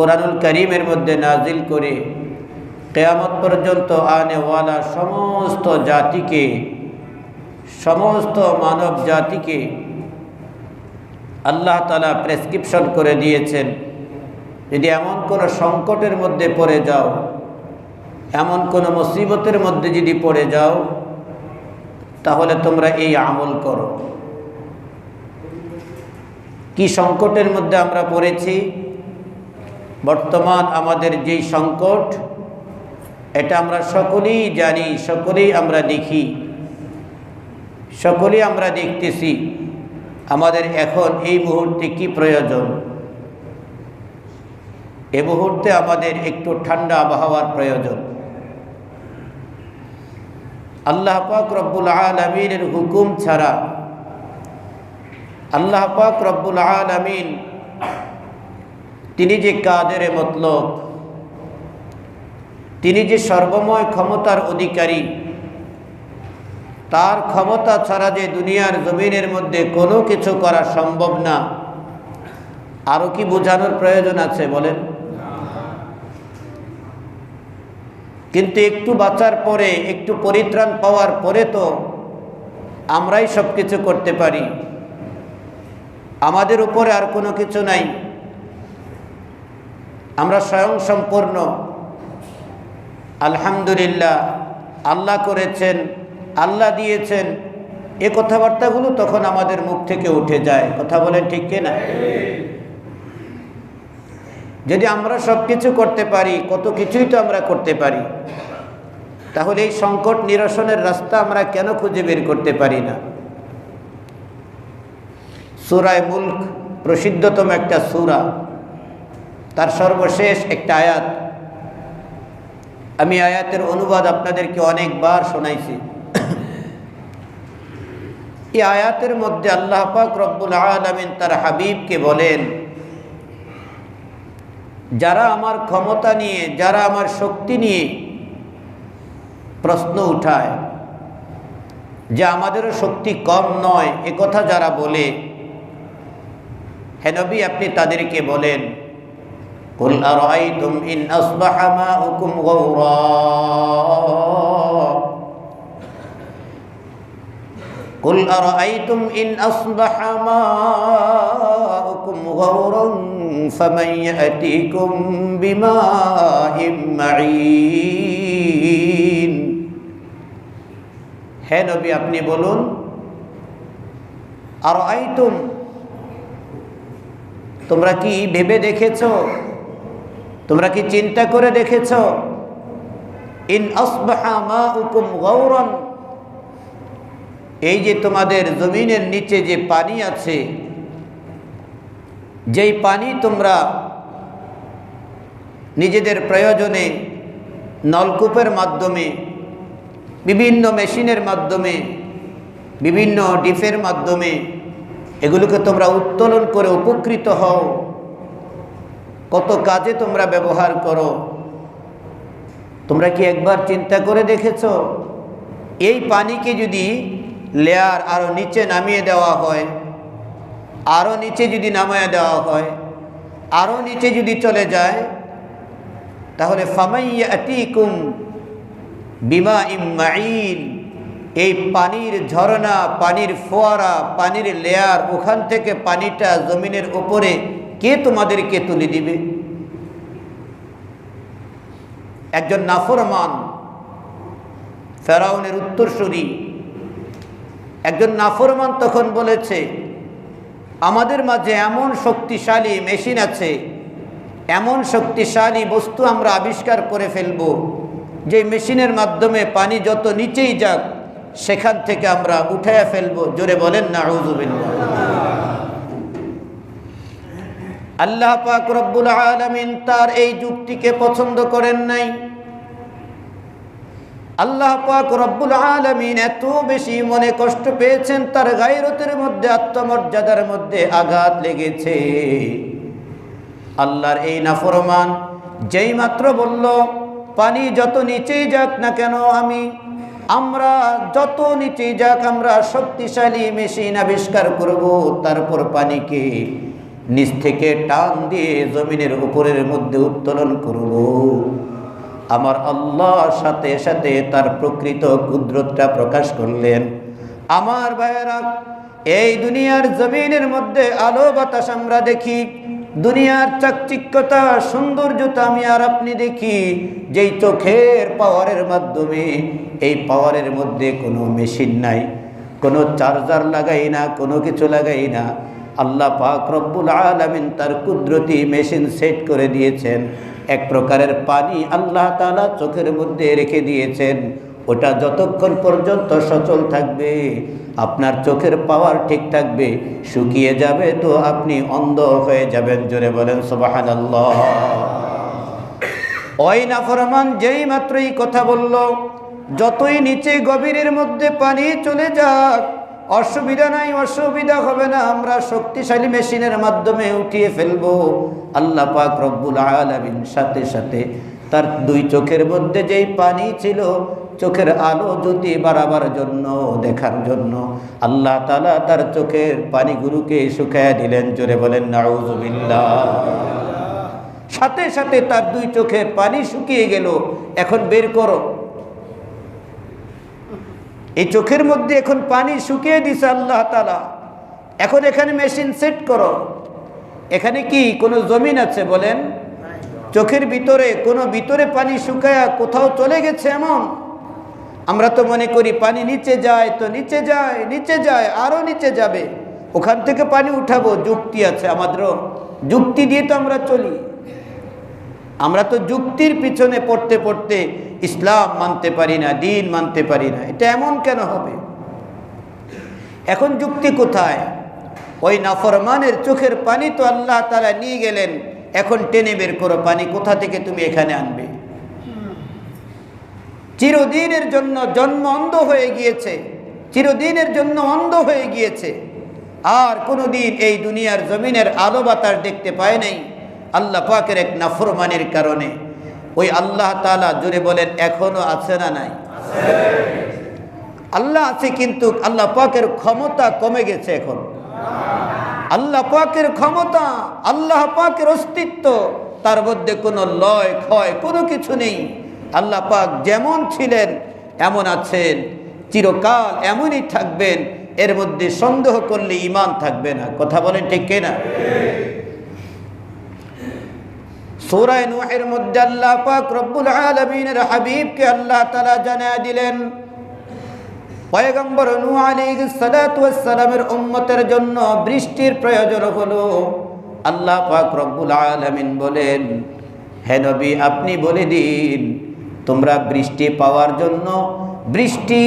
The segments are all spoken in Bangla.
কোরআনুল করিমের মধ্যে নাজিল করে কেয়ামত পর্যন্ত আনেওয়ালা সমস্ত জাতিকে, সমস্ত মানব জাতিকে আল্লাহ তালা প্রেসক্রিপশন করে দিয়েছেন। যদি এমন কোনো সংকটের মধ্যে পড়ে যাও, এমন কোনো মুসিবতের মধ্যে যদি পড়ে যাও, তাহলে তোমরা এই আমল করো। কি সংকটের মধ্যে আমরা পড়েছি? বর্তমান আমাদের যেই সংকট, এটা আমরা সকলেই জানি, সকলেই আমরা দেখি, সকলেই আমরা দেখতেছি, আমাদের এখন এই মুহূর্তে কি প্রয়োজন? এ মুহূর্তে আমাদের একটু ঠান্ডা আবহাওয়ার প্রয়োজন। আল্লাহ পাক রব্বুল আলমিনের হুকুম ছাড়া, আল্লাহ পাক রব্বুল আলমিন তিনি যে কাদের মতলব? তিনি যে সর্বময় ক্ষমতার অধিকারী, তার ক্ষমতা ছাড়া যে দুনিয়ার জমিনের মধ্যে কোনো কিছু করা সম্ভব না আরও কি বোঝানোর প্রয়োজন আছে বলেন? কিন্তু একটু বাঁচার পরে, একটু পরিত্রাণ পাওয়ার পরে তো আমরাই সব কিছু করতে পারি। আমাদের উপরে আর কোনো কিছু নাই। আমরা স্বয়ং সম্পূর্ণ। আলহামদুলিল্লাহ, আল্লাহ করেছেন, আল্লাহ দিয়েছেন। এ কথাবার্তাগুলো তখন আমাদের মুখ থেকে উঠে যায়। কথা বলেন ঠিক কিনা যদি আমরা সব কিছু করতে পারি, কত কিছুই তো আমরা করতে পারি। তাহলে এই সংকট নিরসনের রাস্তা আমরা কেন খুঁজে বের করতে পারি না? সুরায় মুল্ক, প্রসিদ্ধতম একটা সুরা। তার সর্বশেষ একটা আয়াত। আমি আয়াতের অনুবাদ আপনাদেরকে অনেকবার শোনাইছি। এই আয়াতের মধ্যে আল্লাহ পাক রব্বুল আলমিন তার হাবিবকে বলেন, যারা আমার ক্ষমতা নিয়ে, যারা আমার শক্তি নিয়ে প্রশ্ন উঠায়, যে আমাদেরও শক্তি কম নয়, এ কথা যারা বলে হেনবি আপনি তাদেরকে বলেন قل أرأيتم إن أصبح ماؤكم غورا قل أرأيتم إن أصبح ماؤكم غورا فمن يأتيكم بماء معين হে নবী আপনি বলুন আর আইতুম তোমরা কি ভেবে দেখেছো তোমরা কি চিন্তা করে দেখেছ? ইন গৌরন এই যে তোমাদের জমিনের নিচে যে পানি আছে, যেই পানি তোমরা নিজেদের প্রয়োজনে নলকূপের মাধ্যমে, বিভিন্ন মেশিনের মাধ্যমে, বিভিন্ন ডিফের মাধ্যমে, এগুলোকে তোমরা উত্তোলন করে উপকৃত হও। কত কাজে তোমরা ব্যবহার করো। তোমরা কি একবার চিন্তা করে দেখেছ? এই পানিকে যদি লেয়ার আরও নিচে নামিয়ে দেওয়া হয় আরও নিচে যদি নামিয়ে দেওয়া হয় আরও নিচে যদি চলে যায়, তাহলে ফামাইয়াতিকুম বিমা ইম্মাইন এই পানির ঝরনা পানির ফোয়ারা, পানির লেয়ার ওখান থেকে পানিটা জমিনের উপরে কে তোমাদেরকে তুলে দিবে? একজন নাফরমান, ফেরাউনের উত্তরসূরি। একজন নাফরমান তখন বলেছে, আমাদের মাঝে এমন শক্তিশালী মেশিন আছে, এমন শক্তিশালী বস্তু আমরা আবিষ্কার করে ফেলব, যে মেশিনের মাধ্যমে পানি যত নিচেই যাক, সেখান থেকে আমরা উঠাইয়া ফেলব। জোরে বলেন না আল্লাহ পাক রব্বুল আলমিন তার এই যুক্তিকে পছন্দ করেন নাই। আল্লাহ পাক রব্বুল আলমিন এত বেশি মনে কষ্ট পেয়েছেন, তার গায়রতের মধ্যে, আত্মমর্যাদার মধ্যে আঘাত লেগেছে। আল্লাহর এই নাফরমান যেই মাত্র বলল, পানি যত নিচেই যাক না কেন আমি, আমরা যত নিচেই যাক আমরা শক্তিশালী মেশিন আবিষ্কার করব, তারপর পানিকে নিচ থেকে টান দিয়ে জমিনের উপরের মধ্যে উত্তোলন করব। আমার আল্লাহ সাথে সাথে তার প্রকৃত কুদরতটা প্রকাশ করলেন। আমার ভাইয়েরা, এই দুনিয়ার জমিনের মধ্যে আলো বাতাস আমরা দেখি। দুনিয়ার চাকচিক্যতা, সৌন্দর্যতা আমি আর আপনি দেখি। যেই চোখের পাওয়ারের মাধ্যমে, এই পাওয়ারের মধ্যে কোনো মেশিন নাই, কোনো চার্জার লাগাই না, কোনো কিছু লাগাই না। আল্লাহ পাক রব্বুল আলমিন তার কুদরতি মেশিন সেট করে দিয়েছেন। এক প্রকারের পানি আল্লাহ তালা চোখের মধ্যে রেখে দিয়েছেন। ওটা যতক্ষণ পর্যন্ত সচল থাকবে, আপনার চোখের পাওয়ার ঠিক থাকবে, শুকিয়ে যাবে তো আপনি অন্ধ হয়ে যাবেন। জোরে বলেন সোবাহান ওই নাফরমান যেই মাত্রই কথা বলল, যতই নিচে গভীরের মধ্যে পানি চলে যাক অসুবিধা নাই, অসুবিধা হবে না, আমরা শক্তিশালী মেশিনের মাধ্যমে উঠিয়ে ফেলব। আল্লাহ পাক রব্বুল আলমিন সাথে সাথে তার দুই চোখের মধ্যে যেই পানি ছিল, চোখের আলো জ্যোতি বাড়াবার জন্য, দেখার জন্য, আল্লাহ তালা তার চোখের পানিগুলোকে শুকায় দিলেন, জোরে বলেন নাউজুবিল্লাহ সাথে সাথে তার দুই চোখের পানি শুকিয়ে গেল। এখন বের করো। এই চোখের মধ্যে এখন পানি শুকিয়ে দিছে আল্লাহ তালা এখন এখানে মেশিন সেট করো। এখানে কি কোনো জমিন আছে বলেন? চোখের ভিতরে, কোনো ভিতরে পানি শুকায়া কোথাও চলে গেছে এমন? আমরা তো মনে করি পানি নিচে যায়, তো নিচে যায় নিচে যায় আরও নিচে যাবে। ওখান থেকে পানি উঠাবো, যুক্তি আছে আমাদেরও। যুক্তি দিয়ে তো আমরা চলি। আমরা তো যুক্তির পিছনে পড়তে পড়তে ইসলাম মানতে পারি না, দিন মানতে পারি না। এটা এমন কেন হবে? এখন যুক্তি কোথায়? ওই নাফরমানের চোখের পানি তো আল্লাহ তারা নিয়ে গেলেন, এখন টেনে বের করো পানি, কোথা থেকে তুমি এখানে আনবে? চিরদিনের জন্য জন্ম অন্ধ হয়ে গিয়েছে, চিরদিনের জন্য অন্ধ হয়ে গিয়েছে। আর কোনো দিন এই দুনিয়ার জমিনের আলো বাতাস দেখতে পায় নাই। আল্লাহ পাকের এক নাফরমানির কারণে। ওই আল্লাহ তালা জুড়ে বলেন, এখনও আছে না নাই? আল্লাহ আছে কিন্তু আল্লাহ পাকের ক্ষমতা কমে গেছে এখন। আল্লাহ পাকের ক্ষমতা, আল্লাহ পাকের অস্তিত্ব, তার মধ্যে কোনো লয়, ক্ষয়, কোনো কিছু নেই। আল্লাহ পাক যেমন ছিলেন, এমন আছেন। চিরকাল এমনই থাকবেন। এর মধ্যে সন্দেহ করলে ইমান থাকবে না। কথা বলেন ঠিক কিনা? সূরায়ে নুহের মধ্যে আল্লাহ পাক রব্বুল আলামিনের হাবিবকে আল্লাহ তাআলা জানা দিলেন, পয়গম্বর নূহ আলাইহিস সালাতু ওয়াস সালামের উম্মতের জন্য বৃষ্টির প্রয়োজন হলো। আল্লাহ পাক রব্বুল আলামিন বলেন, হে নবী আপনি বলে দিন, তোমরা বৃষ্টি পাওয়ার জন্য, বৃষ্টি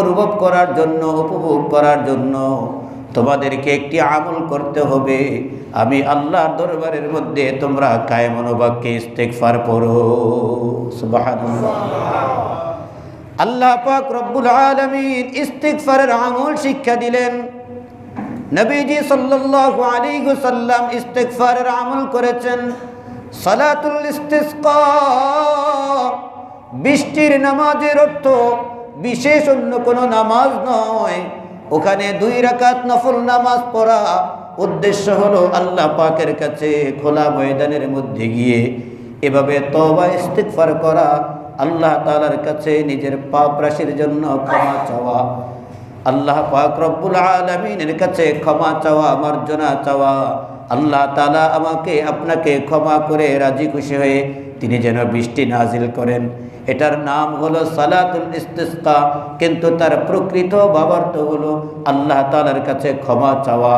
অনুভব করার জন্য, উপভোগ করার জন্য। তোমাদেরকে একটি আমল করতে হবে। আমি আল্লাহর দরবারের মধ্যে তোমরা কায়মনোবাক্যে ইস্তেকফার পড়ো আল্লাহ পাক রব্বুল আলামিন ইস্তিগফারের আমল শিক্ষা দিলেন। নবীজি সাল্লাল্লাহু আলাইহি ওয়াসাল্লাম ইস্তিগফারের আমল করেছেন। সালাতুল ইস্তিসকা, বৃষ্টির নামাজের অর্থ বিশেষ অন্য কোনো নামাজ নয়। ওখানে দুই রাকাত নফল নামাজ পড়া উদ্দেশ্য হলো আল্লাহ পাকের কাছে খোলা ময়দানের মধ্যে গিয়ে এভাবে তবা ইস্তিগফার করা, আল্লাহ তালার কাছে নিজের পাপ রাশির জন্য ক্ষমা চাওয়া, আল্লাহ পাক রব্বুল আলমিনের কাছে ক্ষমা চাওয়া, মার্জনা চাওয়া, আল্লাহ তালা আমাকে, আপনাকে ক্ষমা করে রাজি খুশি হয়ে তিনি যেন বৃষ্টি নাজিল করেন। এটার নাম হলো সালাতুল ইস্তিসকা, কিন্তু তার প্রকৃত বাবার্থ হলো আল্লাহ তালার কাছে ক্ষমা চাওয়া।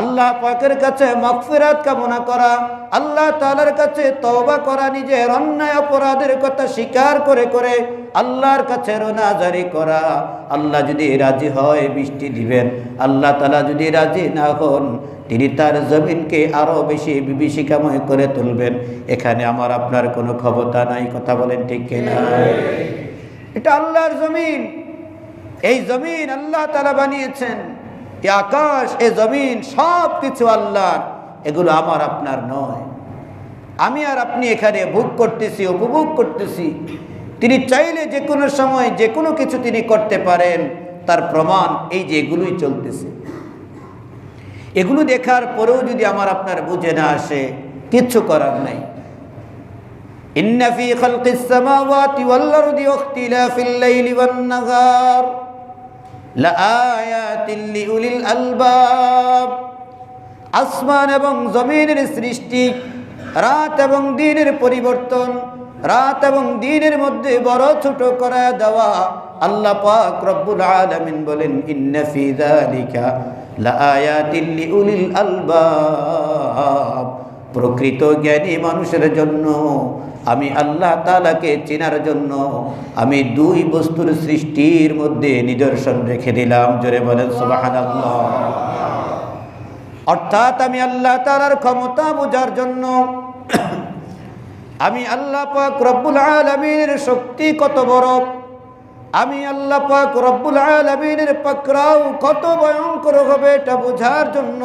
আল্লাহ পাকের কাছে মকফিরাত কামনা করা, আল্লাহ তালার কাছে তওবা করা, নিজের অন্যায় অপরাধের কথা স্বীকার করে করে আল্লাহর কাছে রোনাজারি করা। আল্লাহ যদি রাজি হয়, বৃষ্টি দিবেন। আল্লাহ তালা যদি রাজি না হন তিনি তার জমিনকে আরও বেশি বিভীষিকাময় করে তুলবেন। এখানে আমার আপনার কোনো ক্ষমতা নাই, কথা বলেন ঠিক কিনা? এটা আল্লাহর জমিন। এই জমিন আল্লাহ তালা বানিয়েছেন। আকাশ এ জমিন সব কিছু আল্লাহর। এগুলো আমার, আপনার নয়। আমি আর আপনি এখানে ভোগ করতেছি, উপভোগ করতেছি। তিনি চাইলে যে কোনো সময় যে কোনো কিছু তিনি করতে পারেন। তার প্রমাণ এই যে এগুলোই চলতেছে। এগুলো দেখার পরেও যদি আমার আপনার বুঝে না আসে, কিচ্ছু করার নাই। আলবাব। আসমান এবং জমিনের সৃষ্টি, রাত এবং দিনের পরিবর্তন, রাত এবং দিনের মধ্যে বড় ছোট করা দেওয়া। আল্লাহ পাক রব্বুল আলামিন বলেন, ইন্না ফি যালিকা লাআয়াতিন লিউলিল আলবাব। প্রকৃত জ্ঞানী মানুষের জন্য, আমি আল্লাহ তালাকে চেনার জন্য, আমি দুই বস্তুর সৃষ্টির মধ্যে নিদর্শন রেখে দিলাম। জোরে বলেন, সুবহানাল্লাহ। অর্থাৎ আমি আল্লাহ তালার ক্ষমতা বোঝার জন্য, আমি আল্লাহ পাক রব্বুল আলমিনের শক্তি কত বড়? আমি আল্লাহ পাক রব্বুল আলমিনের পাকরাও কত ভয়ঙ্কর হবে এটা বোঝার জন্য।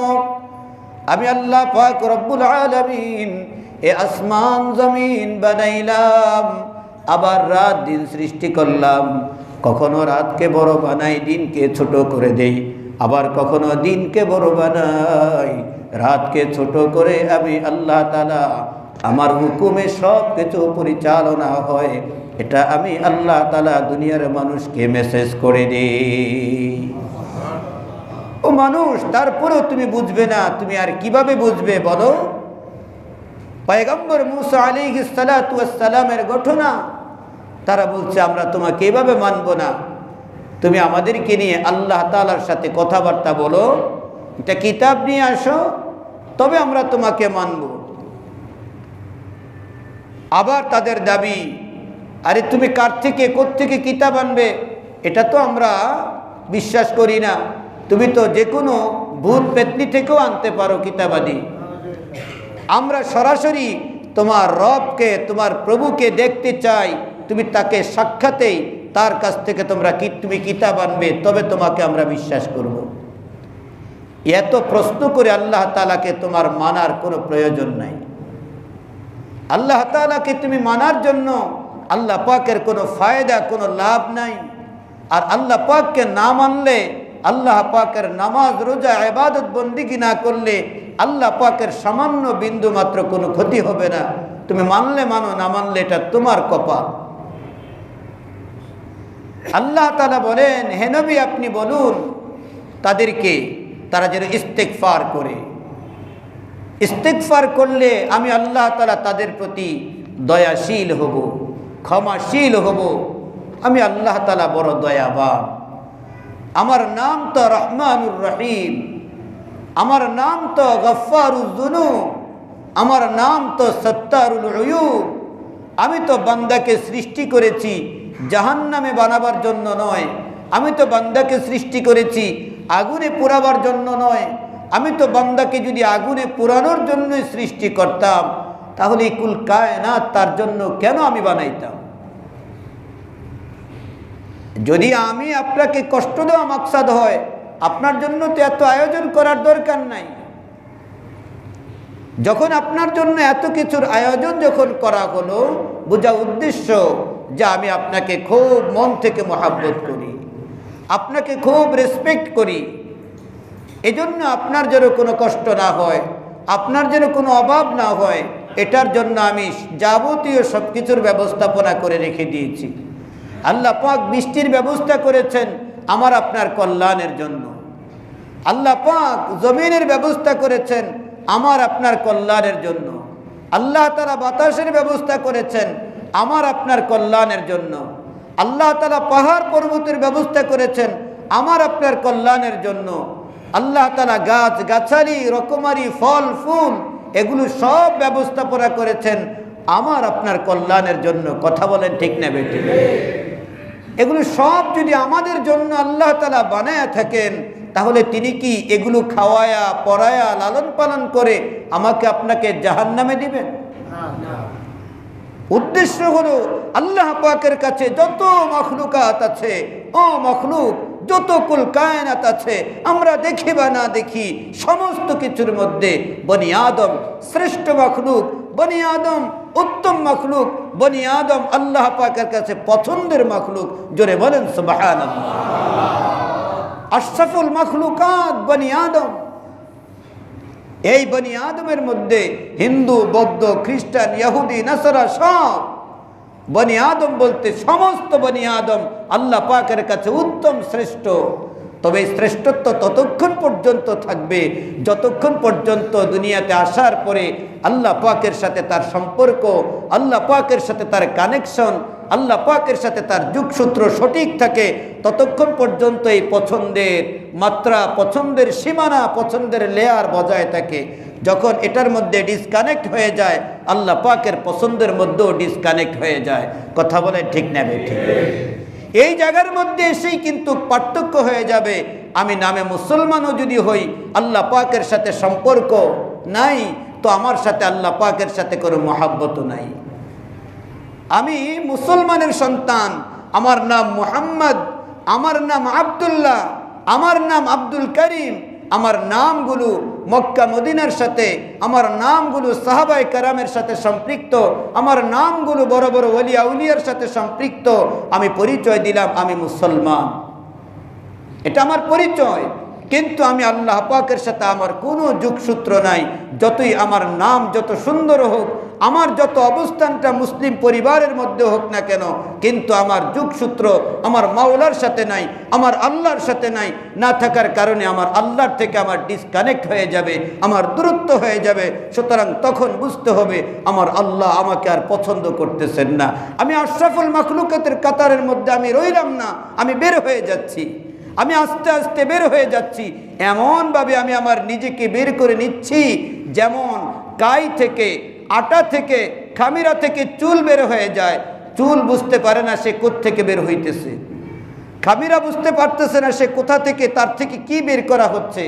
আমি আল্লাহ পাক রব্বুল আলমিন এ আসমান জমিন বানাইলাম, আবার রাত দিন সৃষ্টি করলাম। কখনো রাতকে বড় বানাই, দিনকে ছোট করে দেই। আবার কখনো দিনকে বড় বানাই, রাতকে ছোট করে আমি আল্লাহ তালা আমার হুকুমে সব কিছু পরিচালনা হয়। এটা আমি আল্লাহ তালা দুনিয়ার মানুষকে মেসেজ করে দিই। ও মানুষ, তারপরেও তুমি বুঝবে না, তুমি আর কীভাবে বুঝবে বলো? পয়গম্বর মুসা আলী সালামের ঘটনা, তারা বলছে, আমরা তোমাকে এভাবে মানব না। তুমি আমাদেরকে নিয়ে আল্লাহ তালার সাথে কথাবার্তা বলো। এটা কিতাব নিয়ে আসো, তবে আমরা তোমাকে মানব। আবার তাদের দাবি আরে তুমি কার থেকে থেকে কিতাব আনবে? এটা তো আমরা বিশ্বাস করি না। তুমি তো যে কোনো ভূত পেতনি থেকেও আনতে পারো কিতাবাদি। আমরা সরাসরি তোমার রবকে, তোমার প্রভুকে দেখতে চাই। তুমি তাকে সাক্ষাতেই তার কাছ থেকে তোমরা কি, তুমি কিতাব আনবে? তবে তোমাকে আমরা বিশ্বাস করব। এত প্রশ্ন করে আল্লাহ তালাকে তোমার মানার কোনো প্রয়োজন নাই। আল্লাহ তালাকে তুমি মানার জন্য আল্লাহ পাকের কোনো ফায়দা, কোনো লাভ নাই। আর আল্লাহ পাককে না মানলে, আল্লাহ পাকের নামাজ, রোজা আবাদত বন্দিগি না করলে আল্লাহ পাকের সামান্য বিন্দু মাত্র কোনো ক্ষতি হবে না। তুমি মানলে মানো, না মানলে এটা তোমার কপাল। আল্লাহ তালা বলেন হেনবি আপনি বলুন, তাদেরকে তারা যেন ইস্তেকফার করে। ইস্তেকফার করলে আমি আল্লাহ তালা তাদের প্রতি দয়াশীল হব। ক্ষমাশীল হব। আমি আল্লাহ তালা বড় দয়াবান। আমার নাম তো রহমানুর রহিম। আমার নাম তো গফারুদ্দুনু আমার নাম তো সত্তারুল অয়ুব আমি তো বান্দাকে সৃষ্টি করেছি জাহান নামে বানাবার জন্য নয়। আমি তো বান্দাকে সৃষ্টি করেছি আগুনে পোড়াবার জন্য নয়। আমি তো বান্দাকে যদি আগুনে পোড়ানোর জন্যই সৃষ্টি করতাম তাহলে কুল কায়না তার জন্য কেন আমি বানাইতাম? যদি আমি আপনাকে কষ্ট দেওয়া মাকসাদ হয়, আপনার জন্য তো এত আয়োজন করার দরকার নাই। যখন আপনার জন্য এত কিছুর আয়োজন যখন করা হলো, বোঝা উদ্দেশ্য যে আমি আপনাকে খুব মন থেকে মহাব্বত করি, আপনাকে খুব রেসপেক্ট করি। এজন্য আপনার যেন কোনো কষ্ট না হয়, আপনার যেন কোনো অভাব না হয় এটার জন্য আমি যাবতীয় সব কিছুর ব্যবস্থাপনা করে রেখে দিয়েছি। আল্লাহ পাক বৃষ্টির ব্যবস্থা করেছেন আমার আপনার কল্যাণের জন্য। আল্লাহ পাক জমিনের ব্যবস্থা করেছেন আমার আপনার কল্যাণের জন্য। আল্লাহ তারা বাতাসের ব্যবস্থা করেছেন আমার আপনার কল্যাণের জন্য। আল্লাহ তালা পাহাড় পর্বতের ব্যবস্থা করেছেন আমার আপনার কল্যাণের জন্য। আল্লাহ তালা গাছ গাছালি, রকমারি, ফল, ফুল এগুলো সব ব্যবস্থাপনা করেছেন আমার আপনার কল্যাণের জন্য। কথা বলেন ঠিক না বেটি এগুলো সব যদি আমাদের জন্য আল্লাহ তালা বানায় থাকেন, তাহলে তিনি কি এগুলো খাওয়ায়া, পড়ায়া, লালন পালন করে আমাকে আপনাকে জাহান নামে দিবেন? উদ্দেশ্য হলো আল্লাহ পাকের কাছে যত মখলুকাত আছে, ও মখলুক যত কুল কায়নাত আছে, আমরা দেখি বা না দেখি, সমস্ত কিছুর মধ্যে বনি আদম শ্রেষ্ঠ মখলুক, বনি আদম উত্তম মখলুক, বনি আদম আল্লাহ পাকের কাছে পছন্দের মখলুক। জোরে বলেন সুবাহান আশরাফুল মখলুকাত বনি আদম। এই বনি আদমের মধ্যে হিন্দু, বৌদ্ধ, খ্রিস্টান, ইহুদি, নাসারা সব বনি আদম বলতে সমস্ত বনি আদম আল্লাহ পাকের কাছে উত্তম শ্রেষ্ঠ। তবে শ্রেষ্ঠত্ব ততক্ষণ পর্যন্ত থাকবে, যতক্ষণ পর্যন্ত দুনিয়াতে আসার পরে আল্লাহ পাকের সাথে তার সম্পর্ক, আল্লাহ পাকের সাথে তার কানেকশন আল্লাহ পাকের সাথে তার যুগসূত্র সঠিক থাকে, ততক্ষণ পর্যন্ত এই পছন্দের মাত্রা, পছন্দের সীমানা, পছন্দের লেয়ার বজায় থাকে। যখন এটার মধ্যে ডিসকানেক্ট হয়ে যায় আল্লাহ পাকের পছন্দের মধ্যেও ডিসকানেক্ট হয়ে যায়। কথা বলে ঠিক নেবে ঠিক। এই জায়গার মধ্যে এসেই কিন্তু পার্থক্য হয়ে যাবে। আমি নামে মুসলমানও যদি হই, আল্লাহ পাকের সাথে সম্পর্ক নাই, তো আমার সাথে আল্লাহ পাকের সাথে কোনো মহাব্বতও নাই। আমি মুসলমানের সন্তান, আমার নাম মুহাম্মদ, আমার নাম আবদুল্লাহ, আমার নাম আব্দুল করিম, আমার নামগুলো মক্কা মদিনার সাথে, আমার নামগুলো সাহাবাই কারামের সাথে সম্পৃক্ত, আমার নামগুলো বড় বড় ওলিয়া উলিয়ার সাথে সম্পৃক্ত, আমি পরিচয় দিলাম, আমি মুসলমান। এটা আমার পরিচয়, কিন্তু আমি আল্লাহ পাকের সাথে আমার কোনো যুগসূত্র নাই। যতই আমার নাম যত সুন্দর হোক আমার যত অবস্থানটা মুসলিম পরিবারের মধ্যে হোক না কেন, কিন্তু আমার যুগসূত্র আমার মাওলার সাথে নাই, আমার আল্লাহর সাথে নাই, না থাকার কারণে আমার আল্লাহর থেকে আমার ডিসকানেক্ট হয়ে যাবে, আমার দূরত্ব হয়ে যাবে, সুতরাং তখন বুঝতে হবে আমার আল্লাহ আমাকে আর পছন্দ করতেছেন না। আমি আশরাফুল মখলুকাতের কাতারের মধ্যে আমি রইলাম না, আমি বের হয়ে যাচ্ছি। আমি আস্তে আস্তে বের হয়ে যাচ্ছি। এমনভাবে আমি আমার নিজেকে বের করে নিচ্ছি, যেমন কাই থেকে আটা থেকে, খামিরা থেকে চুল বের হয়ে যায়। চুল বুঝতে পারে না সে থেকে বের হইতেছে। খামিরা বুঝতে পারতেছে না সে কোথা থেকে, তার থেকে কি বের করা হচ্ছে।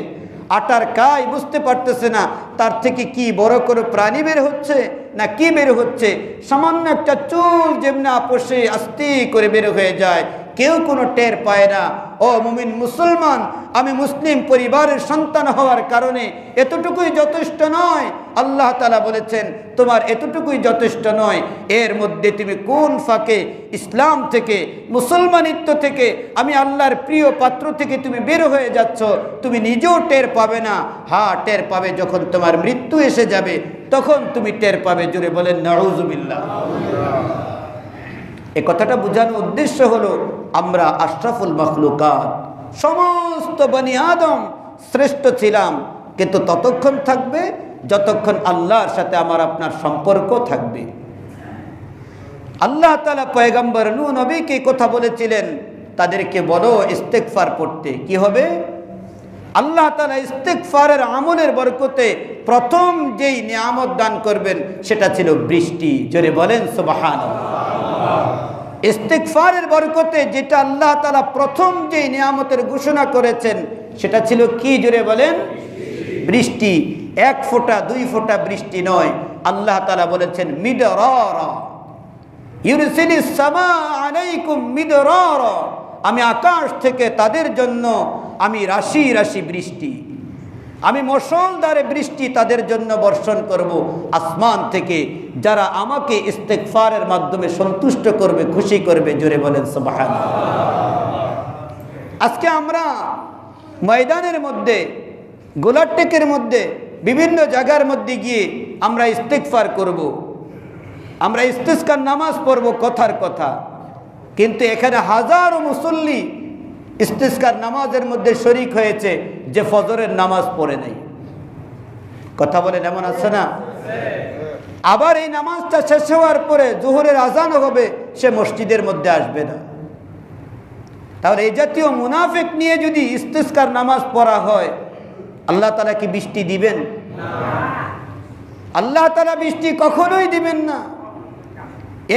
আটার কাই বুঝতে পারতেছে না, তার থেকে কি বড় করে প্রাণী বের হচ্ছে না কি বের হচ্ছে। সামান্য একটা চুল যেমনি আপোষে আস্তে করে বের হয়ে যায়, কেউ কোনো টের পায় না। ও মুমিন মুসলমান, আমি মুসলিম পরিবারের সন্তান হওয়ার কারণে এতটুকুই যথেষ্ট নয়। আল্লাহ তালা বলেছেন, তোমার এতটুকুই যথেষ্ট নয়। এর মধ্যে তুমি কোন ফাঁকে? ইসলাম থেকে, মুসলমানিত্ব থেকে, আমি আল্লাহর প্রিয় পাত্র থেকে তুমি বের হয়ে যাচ্ছ, তুমি নিজেও টের পাবে না। হা, টের পাবে যখন তোমার মৃত্যু এসে যাবে, তখন তুমি টের পাবে। জুড়ে বলেন, নাউজুবিল্লাহ। এ কথাটা বোঝানোর উদ্দেশ্য হলো, আমরা আশরাফুল মখলুকাত, সমস্ত বনি আদম শ্রেষ্ঠ ছিলাম, কিন্তু ততক্ষণ থাকবে যতক্ষণ আল্লাহর সাথে আমার আপনার সম্পর্ক থাকবে। আল্লাহ তালা পয়গম্বর নু নবীকে কথা বলেছিলেন, তাদেরকে বলো ইস্তেকফার পড়তে, কি হবে? আল্লাহ তালা ইস্তেকফারের আমলের বরকতে প্রথম যেই নিয়ামত দান করবেন, সেটা ছিল বৃষ্টি। জোরে বলেন সুবাহান ইস্তেকফারের বরকতে যেটা আল্লাহ তালা প্রথম যে নিয়ামতের ঘোষণা করেছেন, সেটা ছিল কি জোরে বলেন? বৃষ্টি। এক ফোঁটা, দুই ফোঁটা বৃষ্টি নয়। আল্লাহ তালা বলেছেন মিডর আমি আকাশ থেকে তাদের জন্য আমি রাশি রাশি বৃষ্টি। আমি মশলদারে বৃষ্টি তাদের জন্য বর্ষণ করব। আসমান থেকে যারা আমাকে ইস্তেকফারের মাধ্যমে সন্তুষ্ট করবে, খুশি করবে, জোরে বলেন আজকে আমরা ময়দানের মধ্যে গোলাটেকের মধ্যে, বিভিন্ন জায়গার মধ্যে গিয়ে আমরা ইস্তেকফার করব। আমরা ইস্তেস্কার নামাজ পড়ব কথার কথা। কিন্তু এখানে হাজারো মুসল্লি ইস্তেস্কার নামাজের মধ্যে শরিক হয়েছে যে ফজরের নামাজ পড়ে নেই। কথা বলেন, এমন আছে না? আবার এই নামাজটা শেষ হওয়ার পরে জোহরের আজান হবে, সে মসজিদের মধ্যে আসবে না। তাহলে এই জাতীয় মুনাফেক নিয়ে যদি ইস্তেস্কার নামাজ পড়া হয়, আল্লাহ তালা কি বৃষ্টি দিবেন? আল্লাহ তালা বৃষ্টি কখনোই দিবেন না।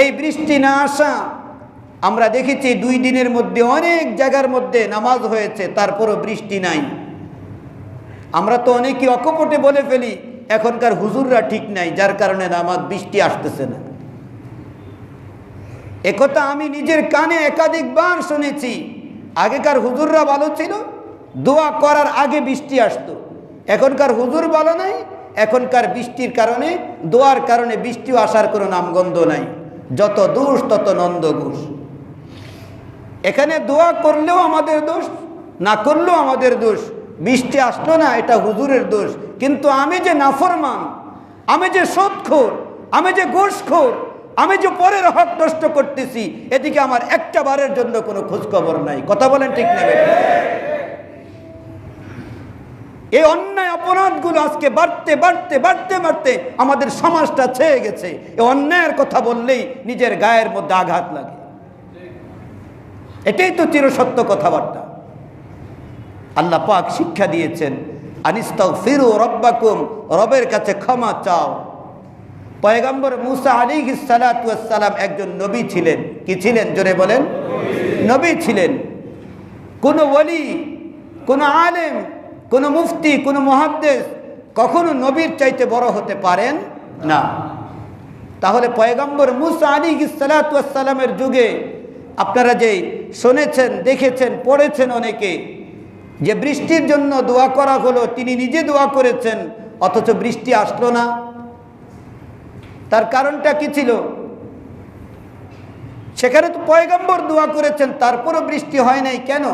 এই বৃষ্টি না আসা আমরা দেখেছি দুই দিনের মধ্যে অনেক জায়গার মধ্যে নামাজ হয়েছে, তারপরও বৃষ্টি নাই। আমরা তো অনেকে অকপটে বলে ফেলি, এখনকার হুজুররা ঠিক নাই, যার কারণে নামাজ বৃষ্টি আসতেছে না। একথা আমি নিজের কানে একাধিকবার শুনেছি। আগেকার হুজুররা ভালো ছিল, দোয়া করার আগে বৃষ্টি আসতো। এখনকার হুজুর ভালো নাই, এখনকার বৃষ্টির কারণে, দোয়ার কারণে বৃষ্টিও আসার কোনো নামগন্ধ নাই। যত দোষ, তত নন্দ ঘোষ। এখানে দোয়া করলেও আমাদের দোষ, না করলেও আমাদের দোষ। বৃষ্টি আসলো না, এটা হুজুরের দোষ। কিন্তু আমি যে নাফরমান, আমি যে সৎখোর আমি যে গোসখোর আমি যে পরের হক নষ্ট করতেছি, এদিকে আমার একটা বারের জন্য কোনো খোঁজখবর নাই। কথা বলেন ঠিক না এই অন্যায় অপরাধগুলো আজকে বাড়তে বাড়তে বাড়তে বাড়তে আমাদের সমাজটা ছেয়ে গেছে। এই অন্যায়ের কথা বললেই নিজের গায়ের মধ্যে আঘাত লাগে। এটাই তো চিরসত্য কথাবার্তা। আল্লাহ পাক শিক্ষা দিয়েছেন আনিস্তাও ফিরু রব্বাকুম রবের কাছে ক্ষমা চাও। পয়গম্বর মুসা আলী সালাম একজন নবী ছিলেন। কি ছিলেন? জোরে বলেন। নবী ছিলেন। কোনো ওলি কোনো আলেম, কোনো মুফতি, কোনো মহাদ্দেশ কখনো নবীর চাইতে বড় হতে পারেন না। তাহলে পয়গম্বর মুসা আলী সালাতামের যুগে আপনারা যে শুনেছেন, দেখেছেন, পড়েছেন অনেকে, যে বৃষ্টির জন্য দোয়া করা হলো, তিনি নিজে দোয়া করেছেন, অথচ বৃষ্টি আসলো না। তার কারণটা কি ছিল? সেখানে তো পয়গম্বর দোয়া করেছেন, তারপরও বৃষ্টি হয় নাই, কেন?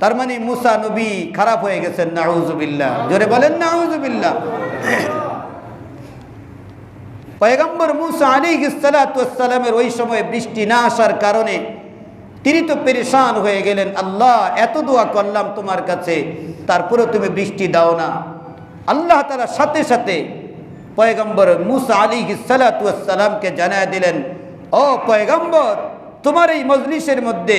তার মানে মুসা নবী খারাপ হয়ে গেছেন, নাউজুবিল্লাহ। জোরে বলেন, নাউজুবিল্লাহ। পয়গম্বর মুসা আলী ইসালাতামের ওই সময় বৃষ্টি না আসার কারণে তিনি তো পেরেশান হয়ে গেলেন, আল্লাহ, এত দোয়া করলাম তোমার কাছে তারপরে তুমি বৃষ্টি দাও না। আল্লাহ তারা সাথে সাথে পয়গম্বর মুসা আলী ইসালাতামকে জানায় দিলেন, ও পয়গম্বর তোমার এই মজলিসের মধ্যে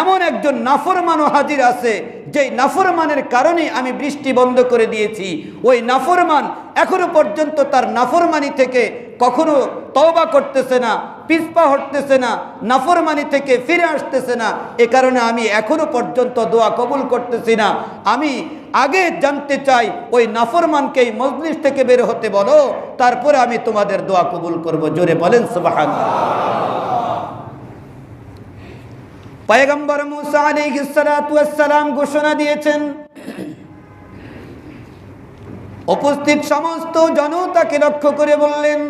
এমন একজন নাফরমানও হাজির আছে, যেই নাফরমানের কারণে আমি বৃষ্টি বন্ধ করে দিয়েছি। ওই নাফরমান এখনও পর্যন্ত তার নাফরমানি থেকে কখনো তওবা করতেছে না পিসপা হটতেছে না, নাফরমানি থেকে ফিরে আসতেছে না। এ কারণে আমি এখনও পর্যন্ত দোয়া কবুল করতেছি না। আমি আগে জানতে চাই, ওই নাফরমানকে এই মজলিস থেকে বের হতে বলো, তারপরে আমি তোমাদের দোয়া কবুল করব। জোরে বলেন সুবাহান পয়গম্বর মুসা আলাইহিস সালাম ঘোষণা দিয়েছেন, উপস্থিত সমস্ত জনতাকে লক্ষ্য করে বললেন,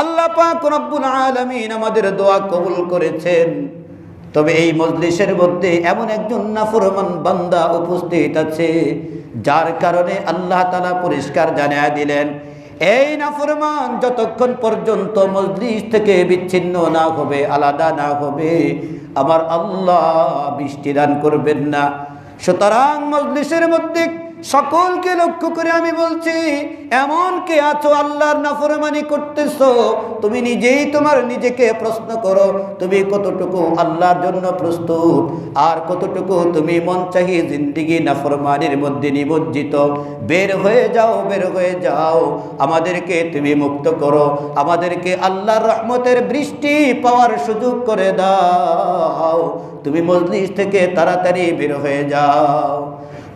আল্লাহ পাক রব্বুল আলামিন আমাদের দোয়া কবুল করেছেন। তবে এই মজলিসের মধ্যে এমন একজন নাফরমান বান্দা উপস্থিত আছে, যার কারণে আল্লাহ তালা পরিষ্কার জানিয়ে দিলেন এই নাফরমান যতক্ষণ পর্যন্ত মজলিস থেকে বিচ্ছিন্ন না হবে, আলাদা না হবে, আমার আল্লাহ বৃষ্টি দান করবেন না। সুতরাং মজলিসের মধ্যে সকলকে লক্ষ্য করে আমি বলছি, এমন কে আছো আল্লাহর নাফরমানি করতেছো? তুমি নিজেই তোমার নিজেকে প্রশ্ন করো, তুমি কতটুকু আল্লাহর জন্য প্রস্তুত? আর কতটুকু তুমি মন চাহি জিন্দিগি নাফরমানির মধ্যে নিমজ্জিত? বের হয়ে যাও, বের হয়ে যাও। আমাদেরকে তুমি মুক্ত করো। আমাদেরকে আল্লাহর রহমতের বৃষ্টি পাওয়ার সুযোগ করে দাও। তুমি মজলিস থেকে তাড়াতাড়ি বের হয়ে যাও।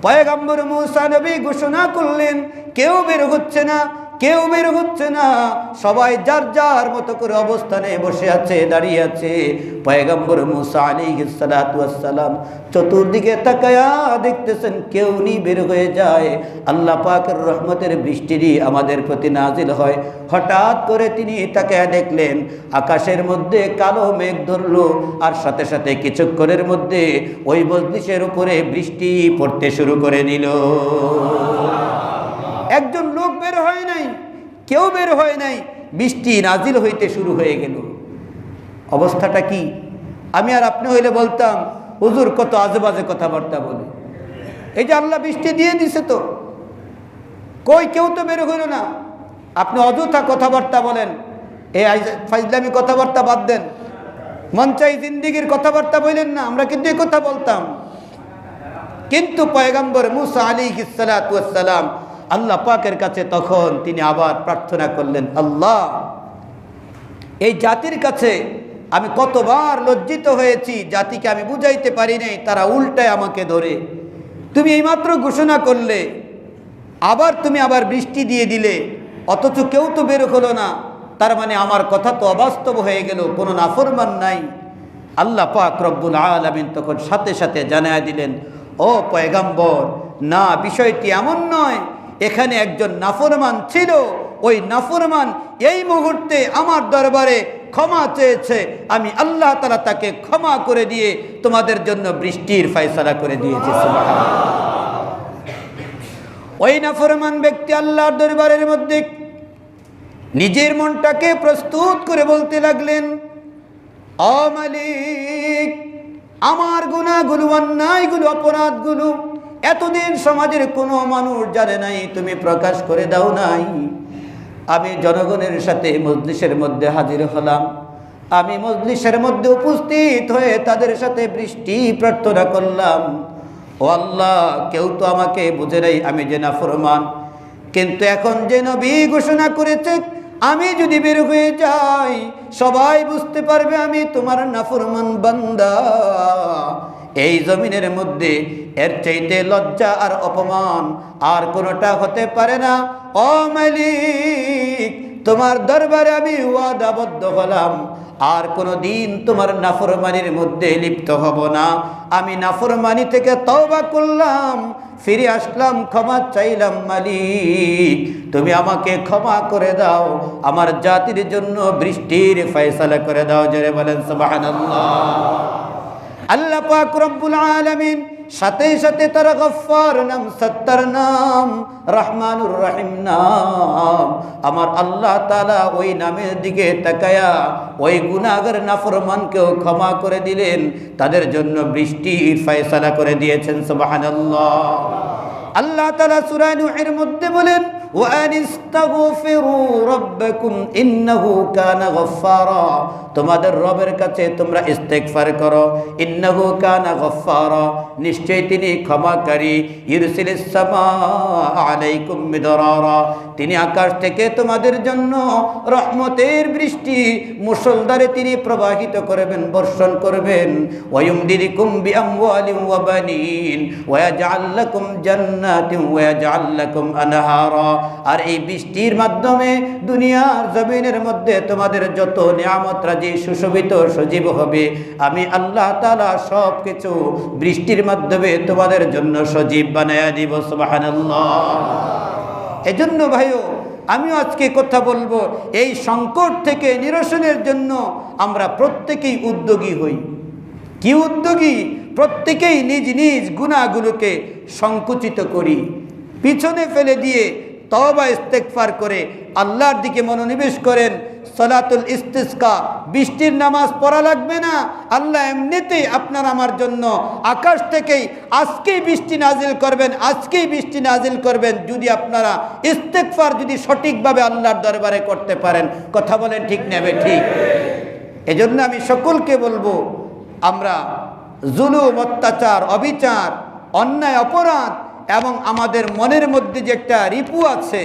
পয়গম্বর মুসা নবী ঘোষণা করলেন কেউ বের হচ্ছে না। কেউ বের হচ্ছে না। সবাই যার যার মতো করে অবস্থানে বসে আছে, দাঁড়িয়ে আছে। পয়গম্বর মুসা আলী সালাম চতুর্দিকে তাকায়া দেখতেছেন, কেউ নি বের হয়ে যায়। আল্লাহ পাকের রহমতের বৃষ্টিরই আমাদের প্রতি নাজিল হয়। হঠাৎ করে তিনি তাকায়া দেখলেন, আকাশের মধ্যে কালো মেঘ ধরলো আর সাথে সাথে কিছুক্ষণের মধ্যে ওই মজলিসের উপরে বৃষ্টি পড়তে শুরু করে দিল। একজন লোক বের হয় নাই, কেউ বের হয় নাই, বৃষ্টি নাজিল হইতে শুরু হয়ে গেল। অবস্থাটা কি? আমি আর আপনি হইলে বলতাম, হুজুর কত আজেবাজে কথাবার্তা বলে। এই যে আল্লাহ বৃষ্টি দিয়ে দিছে তো। কই কেউ তো বের হইল না। আপনি অযথা কথাবার্তা বলেন। এই ফাইজলামি কথাবার্তা বাদ দেন। মন চাই জিন্দিগির কথাবার্তা বললেন না, আমরা কিন্তু এই কথা বলতাম। কিন্তু পয়গম্বর মুসা আলী সালাম আল্লাহ পাকের কাছে তখন তিনি আবার প্রার্থনা করলেন, আল্লাহ, এই জাতির কাছে আমি কতবার লজ্জিত হয়েছি, জাতিকে আমি বুঝাইতে পারি নাই, তারা উল্টায় আমাকে ধরে। তুমি এইমাত্র ঘোষণা করলে, আবার তুমি আবার বৃষ্টি দিয়ে দিলে, অথচ কেউ তো বের হলো না। তার মানে আমার কথা তো অবাস্তব হয়ে গেল, কোনো নাফরমান নাই। আল্লাহ পাক রব্বুল আলমিন তখন সাথে সাথে জানায় দিলেন, ও পয়গাম্বর, না, বিষয়টি এমন নয় এখানে একজন নাফরমান ছিল। ওই নাফরমান এই মুহূর্তে আমার দরবারে ক্ষমা চেয়েছে। আমি আল্লাহ তালা তাকে ক্ষমা করে দিয়ে তোমাদের জন্য বৃষ্টির ফয়সলা করে দিয়েছি। ওই নাফরমান ব্যক্তি আল্লাহর দরবারের মধ্যে নিজের মনটাকে প্রস্তুত করে বলতে লাগলেন, "ও মালিক, আমার গুণাগুলো অন্যায়গুলো, অপরাধগুলো এতদিন সমাজের কোনো মানুষ জানে নাই, তুমি প্রকাশ করে দাও নাই। আমি জনগণের সাথে মজলিসের মধ্যে হাজির হলাম। আমি মজলিসের মধ্যে উপস্থিত হয়ে তাদের সাথে বৃষ্টি প্রার্থনা করলাম। ও আল্লাহ, কেউ তো আমাকে বুঝে নাই আমি যে না ফরমান কিন্তু এখন যে নবী ঘোষণা করেছে, আমি যদি বের হয়ে যাই, সবাই বুঝতে পারবে আমি তোমার নাফরমান বান্দা। এই জমিনের মধ্যে এর চাইতে লজ্জা আর অপমান আর কোনোটা হতে পারে না। ও মালিক, তোমার দরবারে আমি ওয়াদাবদ্ধ হলাম। আর কোনো দিন তোমার নাফরমানির মধ্যে লিপ্ত হব না। আমি নাফরমানি থেকে তওবা করলাম, ফিরে আসলাম, ক্ষমা চাইলাম মালিক। তুমি আমাকে ক্ষমা করে দাও, আমার জাতির জন্য বৃষ্টির ফয়সালা করে দাও, জোরে বলেন সুবহানাল্লাহ। আল্লাহ পাক রব্বুল আলামিন সাথে সাথে তার গফফার নাম সত্তার নাম রহমানুর রহিম নাম আমার আল্লাহ তাআলা ওই নামের দিকে তাকায়া ওই গুনাহগার নাফরমানকেও ক্ষমা করে দিলেন তাদের জন্য বৃষ্টির ফয়সালা করে দিয়েছেন সুবহানাল্লাহ আল্লাহ তাআলা সূরা নূহের মধ্যে বলেন وأن استغفروا ربكم إنه كان غفارا তোমাদের রবের কাছে তোমরা ইস্তেগফার করো। ইন্নাহু কানা গফফারা। নিশ্চয় তিনি ক্ষমাকারী। ইরসিলিস সামা আলাইকুম মিদরারা। তিনি আকাশ থেকে তোমাদের জন্য রহমতের বৃষ্টি মুসলধারে তিনি প্রবাহিত করবেন, বর্ষণ করবেন। ওয়ুমদিরিকুম বিআমওয়ালিন ওয়া বানিন। ওয়া ইয়াজআল লাকুম জান্নাতিন ওয়া লাকুম আনহারা। আর এই বৃষ্টির মাধ্যমে দুনিয়ার জমিনের মধ্যে তোমাদের যত নিয়ামত রাজি সুশোভিত, সজীব হবে। আমি আল্লাহ তাআলা সব কিছু বৃষ্টির মাধ্যমে তোমাদের জন্য সজীব বানায়া দিব, সুবহানাল্লাহ। এজন্য ভাইও, আমিও আজকে কথা বলব, এই সংকট থেকে নিরসনের জন্য আমরা প্রত্যেকেই উদ্যোগী হই। কি উদ্যোগী? প্রত্যেকেই নিজ নিজ গুণাগুলোকে সংকুচিত করি। পিছনে ফেলে দিয়ে তবা ইস্তেকফার করে আল্লাহর দিকে মনোনিবেশ করেন সলাতুল ইস্তিসকা, বৃষ্টির নামাজ পড়া লাগবে না। আল্লাহ এমনিতেই আপনার আমার জন্য আকাশ থেকেই আজকেই বৃষ্টি নাজিল করবেন, আজকেই বৃষ্টি নাজিল করবেন। যদি আপনারা ইস্তেকফার যদি সঠিকভাবে আল্লাহর দরবারে করতে পারেন, কথা বলেন ঠিক নেবে ঠিক? এজন্য আমি সকলকে বলব, আমরা জুলুম, অত্যাচার, অবিচার, অন্যায়, অপরাধ এবং আমাদের মনের মধ্যে যে একটা রিপু আছে,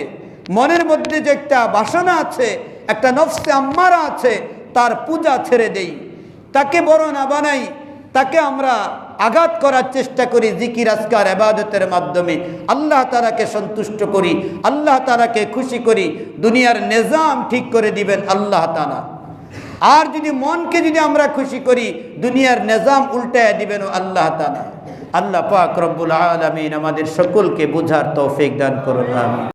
মনের মধ্যে যে একটা বাসনা আছে একটা নফসে আম্মারা আছে, তার পূজা ছেড়ে দেই। তাকে বড় না বানাই, তাকে আমরা আঘাত করার চেষ্টা করি জিকির, আজকার, আবাদতের মাধ্যমে। আল্লাহ তারাকে সন্তুষ্ট করি, আল্লাহ তারাকে খুশি করি, দুনিয়ার নিজাম ঠিক করে দিবেন আল্লাহ তালা আর যদি মনকে যদি আমরা খুশি করি, দুনিয়ার নিজাম উল্টায় দিবেন আল্লাহ তালা আল্লাহ পাক রব্বুল আলমিন আমাদের সকলকে বুঝার তৌফিক দান করুন, আমিন।